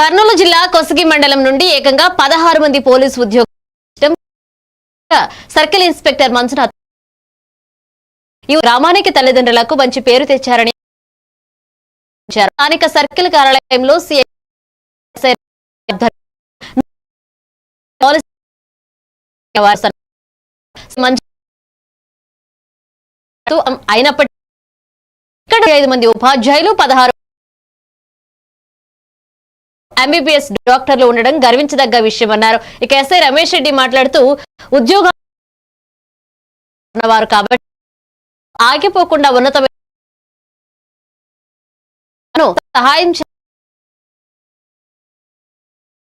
కర్నూలు జిల్లా కొసగి మండలం నుండి ఏకంగా పదహారు మంది పోలీసు ఉద్యోగులు సర్కిల్ ఇన్స్పెక్టర్ మంజునాథ్ ఈ గ్రామానికి తల్లిదండ్రులకు మంచి పేరు తెచ్చారని స్థానిక సర్కిల్ కార్యాలయంలో సిఐ అయినప్పటికీ ఐదు మంది ఉపాధ్యాయులు పదహారు ఎంబీబీఎస్ డాక్టర్లు ఉండడం గర్వించదగ్గ విషయమన్నారు. ఇక ఎస్ఐ రమేష్ రెడ్డి మాట్లాడుతూ ఉద్యోగం ఉన్నవారు కాబట్టి ఆగిపోకుండా ఉన్నతమైన సహాయం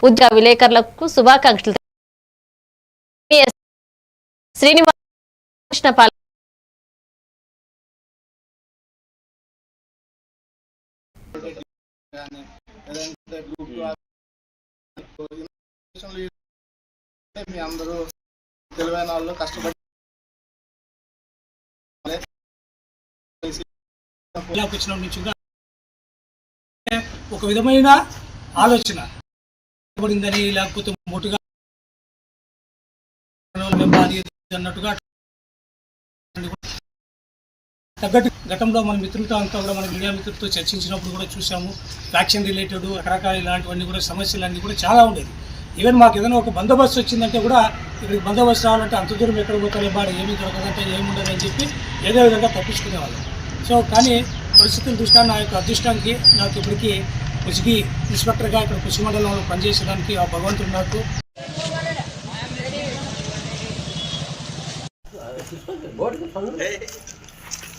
ఉద్యోగ విలేకరులకు శుభాకాంక్షలు. శ్రీనివాస శ్రీనివాస్ కృష్ణపాల్ కానీ లేదంటే గ్రూప్ మీ అందరూ తెలివైన వాళ్ళు కష్టపడి నుంచి కూడా ఒక విధమైన ఆలోచన. పడిందని లేకపోతే మొట్టుగా అన్నట్టుగా తగ్గట్టు గతంలో మన మిత్రులతో అంతా కూడా మన మీడియా మిత్రులతో చర్చించినప్పుడు కూడా చూసాము. వ్యాక్సిన్ రిలేటెడ్ రకరకాల ఇలాంటివన్నీ కూడా సమస్యలు అన్నీ కూడా చాలా ఉండేది ఈవెన్ మాకు ఏదైనా ఒక బందోబస్తు వచ్చిందంటే కూడా ఇక్కడికి బందోబస్తు రావాలంటే అంత దూరం ఎక్కడ పోతారే బాడ ఏమీ దొరకదంటే ఏముండదని చెప్పి ఏదో విధంగా తప్పించుకునేవాళ్ళం. సో కానీ పరిస్థితుల దృష్ట్యా నా యొక్క అదృష్టానికి నాకు ఇప్పటికీ కుసిగి ఇన్స్పెక్టర్గా ఇక్కడ కుసి మండలంలో పనిచేసేదానికి ఆ భగవంతుడు నాకు